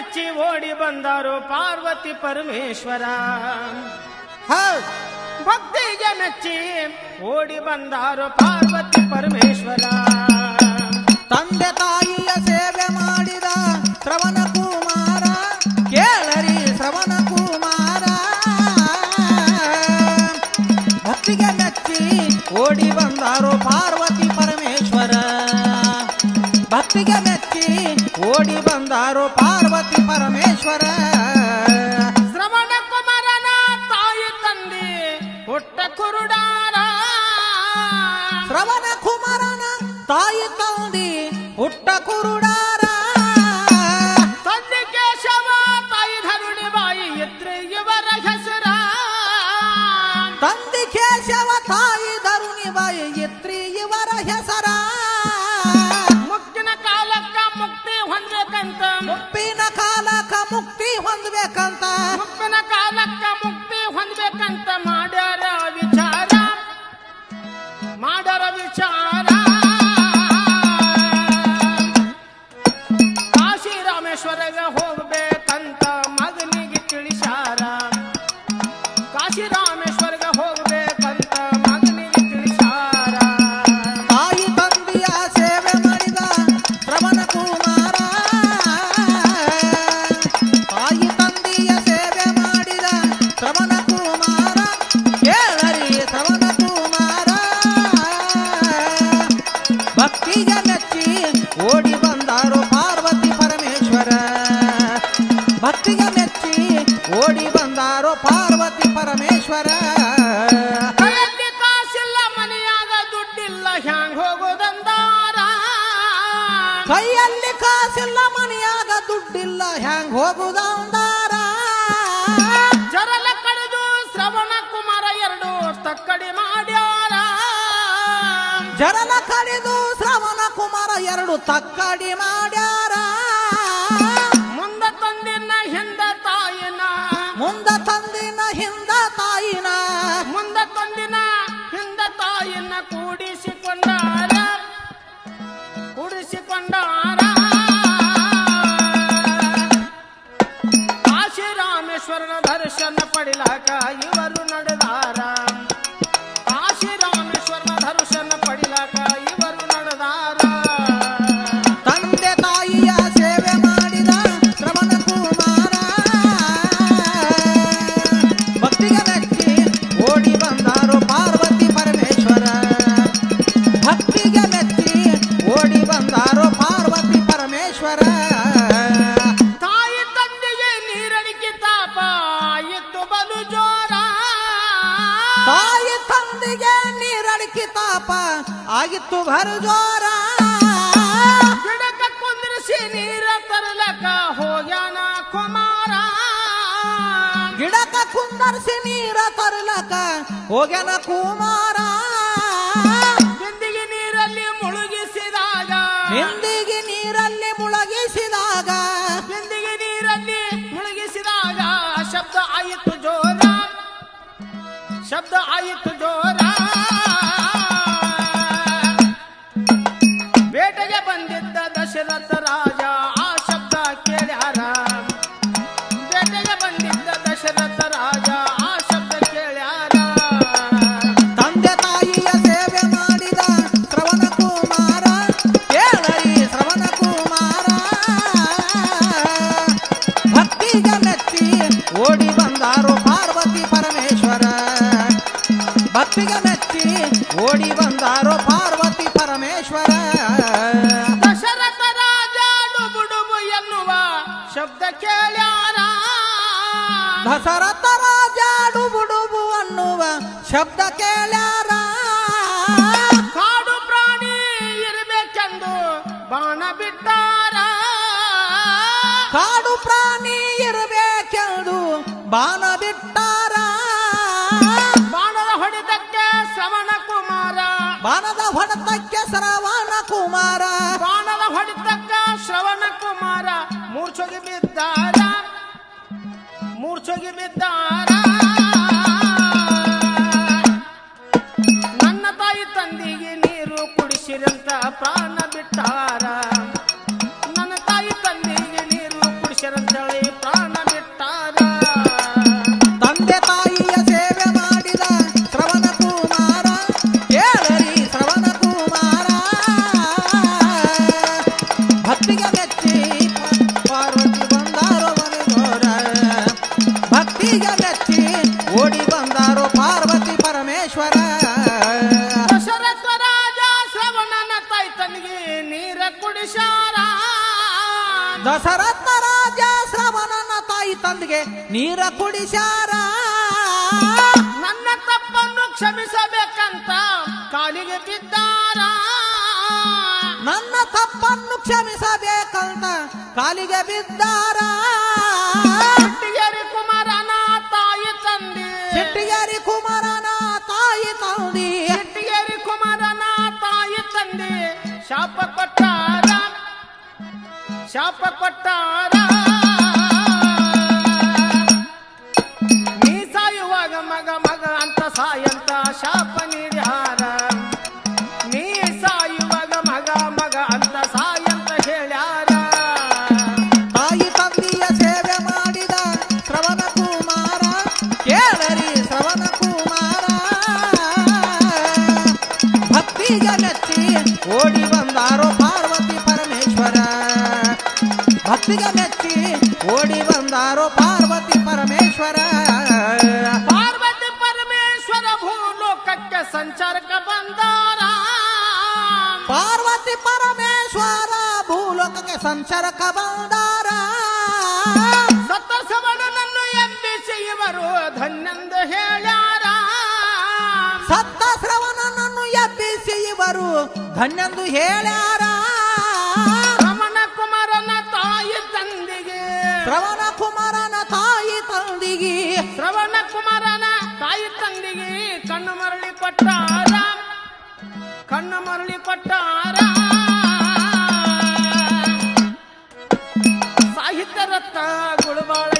ಮೆಚ್ಚಿ ಓಡಿ ಬಂದರು ಪಾರ್ವತಿ ಪರಮೇಶ್ವರ. ಭಕ್ತಿಗೆ ಮೆಚ್ಚಿ ಓಡಿ ಬಂದರು ಪಾರ್ವತಿ ಪರಮೇಶ್ವರ. ತಂದೆ ತಾಯಿಯ ಸೇವೆ ಮಾಡಿದ ಶ್ರವಣ ಕುಮಾರ ಕೇಳರಿ ಶ್ರವಣ ಕುಮಾರ. ಭಕ್ತಿಗೆ ಮೆಚ್ಚಿ ಓಡಿ ಬಂದರು ಪಾರ್ವತಿ ಪರಮೇಶ್ವರ. ಭಕ್ತಿಗೆ ಮೆಚ್ಚಿ ಓಡಿ ಬಂದರು ಪಾರ್ವತಿ ಹುಟ್ಟ ಕುರುಡಾರ. ಶ್ರವಣ ಕುಮಾರನ ತಾಯಿ ತಂದಿ ಹುಟ್ಟ ಕುರುಡಾರ. ತಂದೆ ಕೇಶವ ತಾಯಿ ಧರುಣಿ ಬಾಯಿ ಎತ್ರೆ ಇವರ ಹೆಸರ. ತಂದೆ ಕೇಶವ ತಾಯಿ ಧರುಣಿ ಬಾಯಿ ಎತ್ರಿ ಇವರ ಹೆಸರ. ಭಕ್ತಿಗೆ ಮೆಚ್ಚಿ ಓಡಿ ಬಂದಾರೋ ಪಾರ್ವತಿ ಪರಮೇಶ್ವರ. ಕೈಯಲ್ಲಿ ಕಾಸಿಲ್ಲ ಮನೆಯಾಗ ದುಡ್ಡಿಲ್ಲ ಹ್ಯಾಂಗ್ ಹೋಗೋದಂದಾರ? ಕೈಯಲ್ಲಿ ಕಾಸಿಲ್ಲ ಮನೆಯಾಗ ದುಡ್ಡಿಲ್ಲ ಹ್ಯಾಂಗ್ ಹೋಗುದಂದಾರ? ಜರಲ ಕಳೆದು ಶ್ರವಣ ಕುಮಾರ ಎರಡು ತಕ್ಕಡಿ ಮಾಡ್ಯಾರ. ಜರಲ ಕಡಿದು ಶ್ರವಣ ಕುಮಾರ ಎರಡು ತಕ್ಕಡಿ ಮಾಡ್ಯಾರ. ಮುಂದ ತಂದಿನ ಹಿಂದ ತಾಯಿನ. ಮುಂದ ತಂದಿನ ಹಿಂದ ತಾಯಿನ ಕೂಡಿಸಿಕೊಂಡಾರ. ಕೂಡಿಸಿಕೊಂಡಾರ. ಕಾಶಿ ರಾಮೇಶ್ವರನ ದರ್ಶನ ಪಡಿಲಾಕ ಇವರು ನಡೆದಾರ. ನೀರಡಿಕೆ ತಾಪ ಆಗಿತ್ತು ಭರು ಜೋರ ಗಿಡಕ ಕುಂದ್ರಿಸಿ ನೀರ ತರಲಕ ಹೋಗ್ಯಾನ ಕುಮಾರ. ಗಿಡಕ ಕುಂದರ್ಸಿ ನೀರ ತರಲಕ ಹೋಗ್ಯಾನ Kumara. i se va a ಶಬ್ದ ಕೇಳ್ಯಾರ ದಸರಥ ರಾಜ ಡುಬುಡುಬು ಅನ್ನುವ ಶಬ್ದ ಕೇಳ್ಯಾರ ಕಾಡು ಪ್ರಾಣಿ ಇರಬೇಕೆಂದು ಬಾಣ ಬಿಟ್ಟಾರ. ಕಾಡು ಪ್ರಾಣಿ ಇರಬೇಕೆಂದು ಬಾಣ ಬಿಟ್ಟಾರ. ಬಾಣದ ಹೊಡೆತಕ್ಕೆ ಶ್ರವಣ ಕುಮಾರ. ಬಾಣದ ಹೊಡೆತಕ್ಕೆ ಶ್ರವಣ ಕುಮಾರ. বিদ্যারা মূর্ছগি বিদ্যারা ಪಾರ್ವತಿ ಪರಮೇಶ್ವರ. ದಶರಥ ರಾಜ ಶ್ರವಣನ ತೈತನಿಗೆ ನೀರ ಕುಡಿಸಾರ ದಶರಥ ರಾಜ ಶ್ರವಣನ ತಾಯಿ ತಂದೆಗೆ ನೀರ ಕುಡಿಸಾರ ನನ್ನ ತಪ್ಪನ್ನು ಕ್ಷಮಿಸಬೇಕಂತ ಕಾಲಿಗೆ ಬಿದ್ದಾರ. ನನ್ನ ತಪ್ಪನ್ನು ಕ್ಷಮಿಸಬೇಕಂತ ಕಾಲಿಗೆ ಬಿದ್ದಾರ. ತಂದಿ ಸಿಟ್ಟಿಗೆರೆ ಕುಮಾರನ ತಾಯಿ ತಂದೆ ಶಾಪ ಕೊಟ್ಟಾರ ಶಾಪ ಕೊಟ್ಟಾರ ಭಕ್ತಿಗೆ ಮೆಚ್ಚಿ ಓಡಿ ಬಂದಾರೋ ಪಾರ್ವತಿ ಪರಮೇಶ್ವರ. ಪಾರ್ವತಿ ಪರಮೇಶ್ವರ ಭೂಲೋಕಕ್ಕೆ ಸಂಚಾರಕ್ಕೆ ಬಂದಾರ. ಪಾರ್ವತಿ ಪರಮೇಶ್ವರ ಭೂಲೋಕಕ್ಕೆ ಸಂಚಾರಕ ಬಂದಾರ. ಸವಣನನ್ನು ಎಬ್ಬಿಸಿ ಇವರು ಧನ್ಯಂದು ಹೇಳ್ಯಾರ. ಸತ್ತ ಶ್ರವಣನನ್ನು ಎಬ್ಬಿಸಿ ಇವರು ಧನ್ಯಂದು ಹೇಳ್ಯಾರ. ಶ್ರವಣ ಕುಮಾರನ ತಾಯಿ ತಂದಿಗೆ. ಶ್ರವಣ ಕುಮಾರನ ತಾಯಿ ತಂದಿಗೆ ಕಣ್ಣು ಮರಳಿ ಕೊಟ್ಟ ರಾಮ್ ಕಣ್ಣು ಮರಳಿ ಕೊಟ್ಟ ರಾಮ್ ಸಾಹಿತ್ಯ ರತ್ನ ಗುಳಬಾಳ